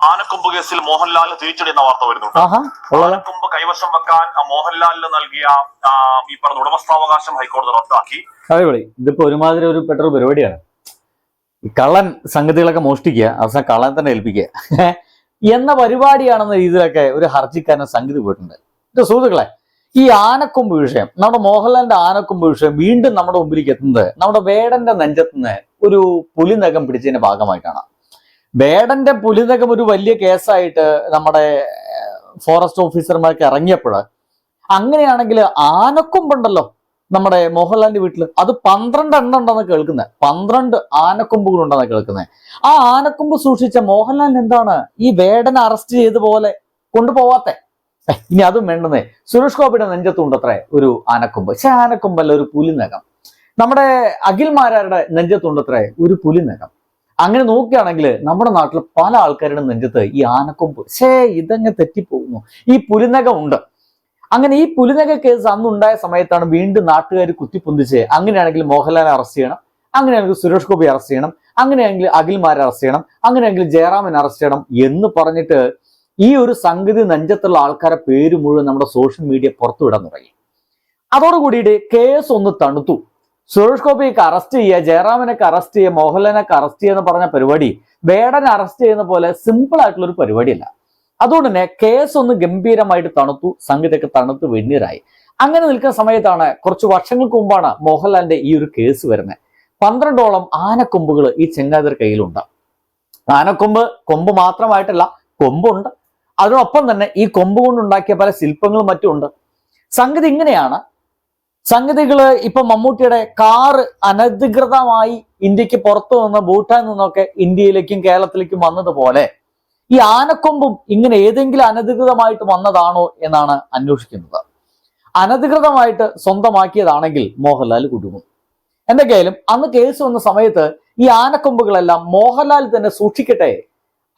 ആനക്കൊമ്പ് കേസിൽ മോഹൻലാൽ തിരിച്ചടിയെന്ന വാർത്ത വരുന്നുണ്ട്. ആനക്കൊമ്പ് കൈവശം വെക്കാൻ മോഹൻലാലിന് നൽകിയ ഈ പറഞ്ഞ ഉടമസ്ഥാവകാശം ഹൈക്കോടതി റദ്ദാക്കി. അതേപോലെ ഇതിപ്പോ ഒരുമാതിരി ഒരു പെട്ടൊരു പരിപാടിയാണ്. കള്ളൻ സംഗതികളൊക്കെ മോഷ്ടിക്കുക അവസാനം കള്ളൻ തന്നെ ഏൽപ്പിക്കുക. എന്ന പരിപാടിയാണെന്ന രീതിയിലൊക്കെ ഒരു ഹർജിക്കാരൻ സംഗതി പോയിട്ടുണ്ട്. എന്റെ സുഹൃത്തുക്കളെ ഈ ആനക്കൊമ്പ് വിഷയം നമ്മുടെ മോഹൻലാലിന്റെ ആനക്കൊമ്പ് വിഷയം വീണ്ടും നമ്മുടെ മുമ്പിലേക്ക് എത്തുന്നത് നമ്മുടെ വേടന്റെ നെഞ്ചത്തുനിന്ന് ഒരു പുലിനകം പിടിച്ചതിന്റെ ഭാഗമായിട്ടാണ്. വേടന്റെ പുലിനകം ഒരു വലിയ കേസായിട്ട് നമ്മുടെ ഫോറസ്റ്റ് ഓഫീസർമാർക്ക് ഇറങ്ങിയപ്പോൾ അങ്ങനെയാണെങ്കിൽ ആനക്കൊമ്പുണ്ടല്ലോ നമ്മുടെ മോഹൻലാലിന്റെ വീട്ടിൽ അത് പന്ത്രണ്ട് എണ്ണം ഉണ്ടെന്ന് കേൾക്കുന്നത് പന്ത്രണ്ട് ആനക്കൊമ്പുകൾ ഉണ്ടെന്ന് കേൾക്കുന്നത് ആ ആനക്കൊമ്പ് സൂക്ഷിച്ച മോഹൻലാലിന് എന്താണ് ഈ വേടനെ അറസ്റ്റ് ചെയ്ത പോലെ കൊണ്ടുപോവാത്തെ? ഇനി അതും വേണ്ടെന്നേ. സുരേഷ് ഗോപിയുടെ നെഞ്ചത്തുണ്ടത്രേ ഒരു ആനക്കൊമ്പ്. പക്ഷെ ആനക്കൊമ്പല്ല ഒരു പുലിനകം. നമ്മുടെ അഖിൽ മാരാരുടെ നെഞ്ചത്തുണ്ടത്രേ ഒരു പുലിനകം. അങ്ങനെ നോക്കുകയാണെങ്കിൽ നമ്മുടെ നാട്ടിൽ പല ആൾക്കാരുടെ നെഞ്ചത്ത് ഈ ആനക്കൊമ്പ് ഷേ ഇതങ്ങ് തെറ്റിപ്പോകുന്നു. ഈ പുലിനകം ഉണ്ട്. അങ്ങനെ ഈ പുലിനക കേസ് അന്നുണ്ടായ സമയത്താണ് വീണ്ടും നാട്ടുകാർ കുത്തിപ്പൊന്തിച്ച് അങ്ങനെയാണെങ്കിൽ മോഹൻലാലിനെ അറസ്റ്റ് ചെയ്യണം. അങ്ങനെയാണെങ്കിൽ സുരേഷ് ഗോപി അറസ്റ്റ് ചെയ്യണം. അങ്ങനെയാണെങ്കിൽ അഖിൽമാരെ അറസ്റ്റ് ചെയ്യണം. അങ്ങനെയാണെങ്കിൽ ജയറാമിനെ അറസ്റ്റ് ചെയ്യണം എന്ന് പറഞ്ഞിട്ട് ഈ ഒരു സംഗതി നെഞ്ചത്തുള്ള ആൾക്കാരെ പേര് മുഴുവൻ നമ്മുടെ സോഷ്യൽ മീഡിയ പുറത്തുവിടാൻ തുടങ്ങി. അതോടുകൂടിയിട്ട് കേസ് ഒന്ന് തണുത്തു. സുരേഷ് ഗോപിക്ക് അറസ്റ്റ് ചെയ്യുക ജയറാമിനൊക്കെ അറസ്റ്റ് ചെയ്യുക മോഹൻലാലിനൊക്കെ അറസ്റ്റ് ചെയ്യുക എന്ന് പറഞ്ഞ പരിപാടി വേടനെ അറസ്റ്റ് ചെയ്യുന്ന പോലെ സിമ്പിൾ ആയിട്ടുള്ള ഒരു പരിപാടിയല്ല. അതുകൊണ്ട് തന്നെ കേസ് ഒന്ന് ഗംഭീരമായിട്ട് തണുത്തു സംഗതിയൊക്കെ തണുത്ത് വെണ്ണീറായി. അങ്ങനെ നിൽക്കുന്ന സമയത്താണ് കുറച്ച് വർഷങ്ങൾക്ക് മുമ്പാണ് മോഹൻലാലിന്റെ ഈ ഒരു കേസ് വരുന്നത്. പന്ത്രണ്ടോളം ആനക്കൊമ്പുകൾ ഈ ചെങ്ങാതിർ കയ്യിലുണ്ട്. ആനക്കൊമ്പ് കൊമ്പ് മാത്രമായിട്ടല്ല കൊമ്പുണ്ട്. അതിനൊപ്പം തന്നെ ഈ കൊമ്പ് കൊണ്ടുണ്ടാക്കിയ പല ശില്പങ്ങളും മറ്റും ഉണ്ട്. സംഗതി ഇങ്ങനെയാണ്. സംഗതികൾ ഇപ്പൊ മമ്മൂട്ടിയുടെ കാറ് അനധികൃതമായി ഇന്ത്യയ്ക്ക് പുറത്തു നിന്ന് ഭൂട്ടാനിൽ നിന്നൊക്കെ ഇന്ത്യയിലേക്കും കേരളത്തിലേക്കും വന്നതുപോലെ ഈ ആനക്കൊമ്പും ഇങ്ങനെ ഏതെങ്കിലും അനധികൃതമായിട്ട് വന്നതാണോ എന്നാണ് അന്വേഷിക്കുന്നത്. അനധികൃതമായിട്ട് സ്വന്തമാക്കിയതാണെങ്കിൽ മോഹൻലാൽ കുടുങ്ങും. എന്തൊക്കെയായാലും അന്ന് കേസ് വന്ന സമയത്ത് ഈ ആനക്കൊമ്പുകളെല്ലാം മോഹൻലാൽ തന്നെ സൂക്ഷിക്കട്ടെ.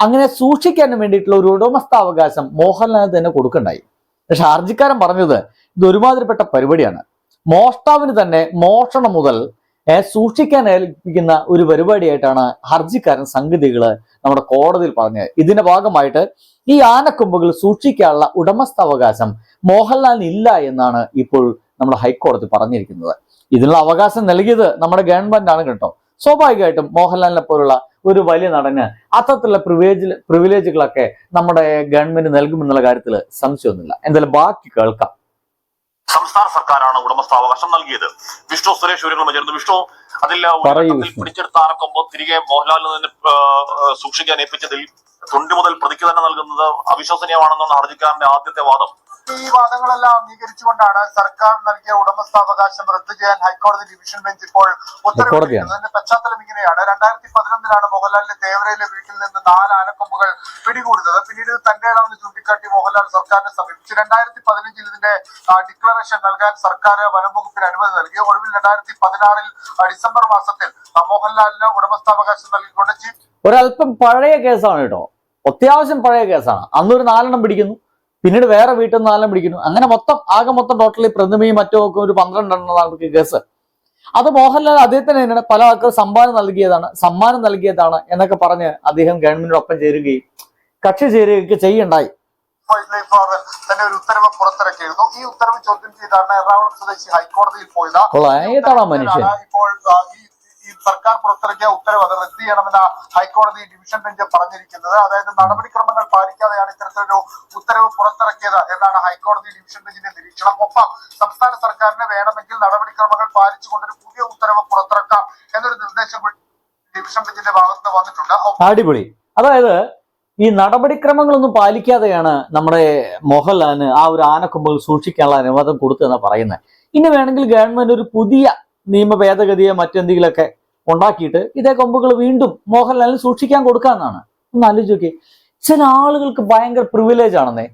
അങ്ങനെ സൂക്ഷിക്കാൻ വേണ്ടിയിട്ടുള്ള ഒരു ഉടമസ്ഥാവകാശം മോഹൻലാൽ തന്നെ കൊടുക്കണ്ടായി. പക്ഷെ ഹർജിക്കാരൻ പറഞ്ഞത് ഇത് ഒരുമാതിരിപ്പെട്ട പരിപാടിയാണ്. മോഷ്ടാവിന് തന്നെ മോഷണം മുതൽ സൂക്ഷിക്കാൻ ഏൽപ്പിക്കുന്ന ഒരു പരിപാടിയായിട്ടാണ് ഹർജിക്കാരൻ സംഗതികൾ നമ്മുടെ കോടതിയിൽ പറഞ്ഞത്. ഇതിന്റെ ഭാഗമായിട്ട് ഈ ആനക്കൊമ്പുകൾ സൂക്ഷിക്കാനുള്ള ഉടമസ്ഥാവകാശം മോഹൻലാലിന് ഇല്ല എന്നാണ് ഇപ്പോൾ നമ്മുടെ ഹൈക്കോടതി പറഞ്ഞിരിക്കുന്നത്. ഇതിനുള്ള അവകാശം നൽകിയത് നമ്മുടെ ഗവൺമെന്റ് ആണ് കേട്ടോ. സ്വാഭാവികമായിട്ടും മോഹൻലാലിനെ പോലുള്ള ഒരു വലിയ നടന് അത്തരത്തിലുള്ള പ്രിവിലേജ് പ്രിവിലേജുകളൊക്കെ നമ്മുടെ ഗവൺമെന്റ് നൽകുമെന്നുള്ള കാര്യത്തിൽ സംശയമൊന്നുമില്ല. എന്തായാലും ബാക്കി കേൾക്കാം. സംസ്ഥാന സർക്കാരാണ് ഉടമസ്ഥാവകാശം നൽകിയത്. വിഷ്ണു സുരേഷ് വിവരങ്ങൾ ചേർന്നു വിഷ്ണു അതിൽ. പിടിച്ചെടുത്ത ആനക്കൊമ്പ് തിരികെ മോഹൻലാലിൽ ആ, സൂക്ഷിക്കാൻ ഏൽപ്പിച്ചതിൽ തൊണ്ടി മുതൽ പ്രതിക്ക് തന്നെ നൽകുന്നത് അവിശ്വസനീയമാണെന്നാണ് ഹർജിക്കാരന്റെ ആദ്യത്തെ വാദം. ഈ വാദങ്ങളെല്ലാം അംഗീകരിച്ചുകൊണ്ടാണ് സർക്കാർ നൽകിയ ഉടമസ്ഥാവകാശം റദ്ദു ചെയ്യാൻ ഹൈക്കോടതി ഡിവിഷൻ ബെഞ്ച് ഇപ്പോൾ ഉത്തരവിട്ടിരിക്കുന്നത്. അതിന്റെ പശ്ചാത്തലം ഇങ്ങനെയാണ്. രണ്ടായിരത്തി പതിനൊന്നിലാണ് മോഹൻലാലിന്റെ തേവരയിലെ വീട്ടിൽ നിന്ന് നാല് ആനക്കൊമ്പുകൾ പിടികൂടുന്നത്. പിന്നീട് തന്റേതാണെന്ന് ചൂണ്ടിക്കാട്ടി മോഹൻലാൽ സർക്കാരിനെ സമീപിച്ചു. രണ്ടായിരത്തി പതിനഞ്ചിൽ ഇതിന്റെ ഡിക്ലറേഷൻ നൽകാൻ സർക്കാർ വനംവകുപ്പിന് അനുമതി നൽകി. ഒടുവിൽ രണ്ടായിരത്തി പതിനാറിൽ ഡിസംബർ മാസത്തിൽ മോഹൻലാലിന് ഉടമസ്ഥാവകാശം നൽകിക്കൊണ്ട് ചീഫ് ഒരല്പം പഴയ കേസാണ് കേട്ടോ. അത്യാവശ്യം പഴയ കേസാണ്. അന്നൊരു നാലെണ്ണം പിടിക്കുന്നു. പിന്നീട് വേറെ വീട്ടിൽ നിന്ന് ആലം പിടിക്കുന്നു? അങ്ങനെ മൊത്തം ആകെ മൊത്തം ടോട്ടലി പ്രതിമയും മറ്റും ഒക്കെ ഒരു പന്ത്രണ്ടെണ്ണമാണ് കേസ് അത് മോഹൻലാൽ അദ്ദേഹത്തിന് തന്നെയാണ് പല ആൾക്കാർ സമ്മാനം നൽകിയതാണ് സമ്മാനം നൽകിയതാണ് എന്നൊക്കെ പറഞ്ഞ് അദ്ദേഹം ഗവൺമെന്റിനൊപ്പം ചേരുകയും കക്ഷി ചേരുകയൊക്കെ ചെയ്യണ്ടായി തന്നെ ഒരു ഉത്തരവ് പുറത്തിറക്കിയിരുന്നു ഈ ഉത്തരവ് ചോദ്യം ചെയ്താണ് എറണാകുളം സ്വദേശി ഹൈക്കോടതിയിൽ പോയത്. കൊള്ളാം. മനുഷ്യൻ? ഇപ്പോൾ ഈ സർക്കാർ പുറത്തിറക്കിയ ഉത്തരവ് അത് റദ്ദ് ചെയ്യണമെന്ന ഹൈക്കോടതി ഡിവിഷൻ ബെഞ്ച് പറഞ്ഞിരിക്കുന്നത്. അതായത് നടപടിക്രമങ്ങൾ പാലിക്കാതെയാണ് ഇത്തരത്തിലൊരു ഉത്തരവ് പുറത്തിറക്കിയത് എന്നാണ് ഹൈക്കോടതി ഡിവിഷൻ ബെഞ്ചിന്റെ നിരീക്ഷണം. ഒപ്പം സംസ്ഥാന സർക്കാരിന് വേണമെങ്കിൽ നടപടിക്രമങ്ങൾ പാലിച്ചുകൊണ്ടൊരു പുതിയ ഉത്തരവ് പുറത്തിറക്കാം എന്നൊരു നിർദ്ദേശം ഡിവിഷൻ ബെഞ്ചിന്റെ ഭാഗത്ത് വന്നിട്ടുണ്ട്. അടിപൊളി. അതായത് ഈ നടപടിക്രമങ്ങളൊന്നും പാലിക്കാതെയാണ് നമ്മുടെ മോഹൻലാലിന് ആ ഒരു ആനക്കൊമ്പുകൾ സൂക്ഷിക്കാനുള്ള അനുവാദം കൊടുത്തതെന്ന് പറയുന്നത്. ഇനി വേണമെങ്കിൽ ഗവൺമെന്റ് ഒരു പുതിയ നിയമ ഭേദഗതിയോ മറ്റെന്തെങ്കിലുമൊക്കെ ഉണ്ടാക്കിയിട്ട് ഇതേ കൊമ്പുകൾ വീണ്ടും മോഹൻലാലിന് സൂക്ഷിക്കാൻ കൊടുക്കാന്നാണ്. ഒന്ന് ആലോചിച്ച് നോക്കി. ചില ആളുകൾക്ക് ഭയങ്കര പ്രിവിലേജ് ആണെന്നേ.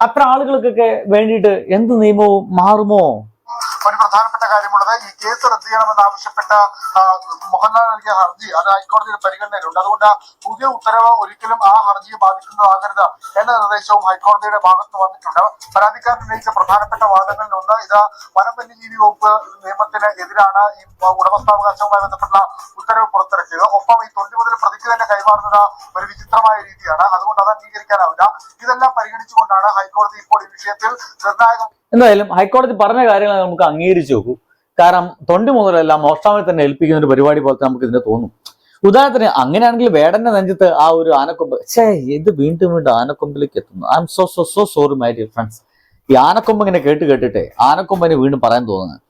അത്ര ആളുകൾക്കൊക്കെ വേണ്ടിയിട്ട് എന്ത് നിയമവും മാറുമോ? ഒരു പ്രധാനപ്പെട്ട കാര്യമുള്ളത് കേസ് റദ്ദ് ചെയ്യണമെന്ന് ആവശ്യപ്പെട്ട മോഹൻലാൽ നൽകിയ ഹർജി അത് ഹൈക്കോടതിയുടെ പരിഗണനയിലുണ്ട്. അതുകൊണ്ട് പുതിയ ഉത്തരവ് ഒരിക്കലും ആ ഹർജിയെ ബാധിക്കുന്നതാകരുത് എന്ന നിർദ്ദേശവും ഹൈക്കോടതിയുടെ ഭാഗത്ത് വന്നിട്ടുണ്ട്. പരാതിക്കാരൻ ഉന്നയിച്ച പ്രധാനപ്പെട്ട വാദങ്ങളിൽ ഒന്ന് ഇത് വനം വന്യജീവി വകുപ്പ് നിയമത്തിന് എതിരാണ് ഈ ഉടമസ്ഥാവകാശവുമായി ബന്ധപ്പെട്ട ഉത്തരവ് പുറത്തിറക്കിയത്. ഒപ്പം ഈ തൊണ്ടി മുതൽ പ്രതിക്ക് തന്നെ കൈമാറുന്നത് ഒരു വിചിത്രമായ രീതിയാണ്. അതുകൊണ്ട് അത് അംഗീകരിക്കാനാവില്ല. ഇതെല്ലാം പരിഗണിച്ചുകൊണ്ടാണ് ഹൈക്കോടതി ഇപ്പോൾ ഈ വിഷയത്തിൽ നിർണായകം എന്തായാലും ഹൈക്കോടതി പറഞ്ഞ കാര്യങ്ങൾ നമുക്ക് അംഗീകരിച്ചു നോക്കൂ കാരണം തൊണ്ടി മുതലെല്ലാം മോഷ്ടാവിനെ തന്നെ ഏൽപ്പിക്കുന്ന ഒരു പരിപാടി പോലത്തെ നമുക്ക് ഇതിന് തോന്നും. ഉദാഹരണത്തിന് അങ്ങനെയാണെങ്കിൽ വേടന്റെ നെഞ്ചത്ത് ആ ഒരു ആനക്കൊമ്പ് ഛേ ഇത് വീണ്ടും വീണ്ടും ആനക്കൊമ്പിലേക്ക് എത്തുന്നു. I'm so so so sorry my dear friends ഈ ആനക്കൊമ്പ് ഇങ്ങനെ കേട്ട് കേട്ടിട്ടെ ആനക്കൊമ്പനെ വീണ്ടും പറയാൻ തോന്നുന്നത്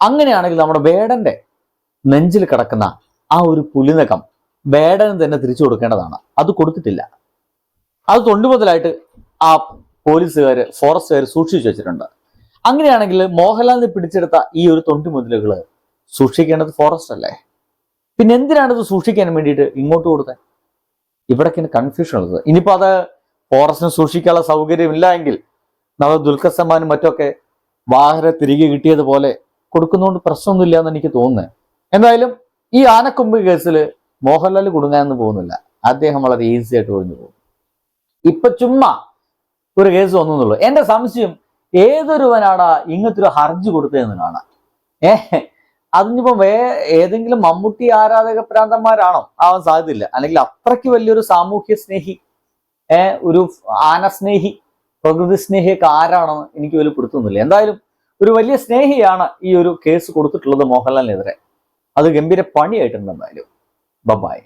അങ്ങനെയാണെങ്കിൽ നമ്മുടെ വേടന്റെ നെഞ്ചിൽ കിടക്കുന്ന ആ ഒരു പുലിനകം വേടന് തന്നെ തിരിച്ചു കൊടുക്കേണ്ടതാണ്. അത് കൊടുത്തിട്ടില്ല. അത് തൊണ്ടുമുതലായിട്ട് ആ പോലീസുകാർ ഫോറസ്റ്റുകാർ സൂക്ഷിച്ചു വെച്ചിട്ടുണ്ട്. അങ്ങനെയാണെങ്കിൽ മോഹൻലാൽ പിടിച്ചെടുത്ത ഈ ഒരു തൊണ്ടി മുതലുകൾ സൂക്ഷിക്കേണ്ടത് ഫോറസ്റ്റ് അല്ലേ? പിന്നെ എന്തിനാണ് ഇത് സൂക്ഷിക്കാൻ വേണ്ടിയിട്ട് ഇങ്ങോട്ട് കൊടുത്തത് ഇവിടേക്കാണ് കൺഫ്യൂഷൻ ഉള്ളത്. ഇനിയിപ്പോ അത് ഫോറസ്റ്റിന് സൂക്ഷിക്കാനുള്ള സൗകര്യമില്ല എങ്കിൽ നമ്മൾ ദുൽഖർ സമാനും മറ്റൊക്കെ വാഹന തിരികെ കിട്ടിയതുപോലെ കൊടുക്കുന്നതുകൊണ്ട് പ്രശ്നമൊന്നുമില്ല എന്ന് എനിക്ക് തോന്നുന്നത്. എന്തായാലും ഈ ആനക്കൊമ്പ് കേസിൽ മോഹൻലാൽ കുടുങ്ങാനൊന്നും പോകുന്നില്ല. അദ്ദേഹം വളരെ ഈസി ആയിട്ട് ഒഴിഞ്ഞു പോകും. ഇപ്പൊ ചുമ്മാ ഒരു കേസ് വന്നു എന്നുള്ളൂ. എന്റെ സംശയം ഏതൊരുവനാടാ ഇങ്ങനത്തെ ഒരു ഹർജി കൊടുത്തതെന്നാണ് ഏഹ് അതിനിപ്പോ വേ ഏതെങ്കിലും മമ്മൂട്ടി ആരാധക പ്രാന്തന്മാരാണോ? ആവാൻ സാധ്യതയില്ല. അല്ലെങ്കിൽ അത്രയ്ക്ക് വലിയൊരു സാമൂഹ്യ സ്നേഹി ഏർ ഒരു ആനസ്നേഹി പ്രകൃതി സ്നേഹിയൊക്കെ ആരാണെന്ന് എനിക്ക് വലിയ പിടുത്തൊന്നുമില്ല എന്തായാലും ഒരു വലിയ സ്നേഹിയാണ് ഈ ഒരു കേസ് കൊടുത്തിട്ടുള്ളത് മോഹൻലാലിനെതിരെ. അത് ഗംഭീര പണിയായിട്ടുണ്ട് എന്തായാലും. ബബായ്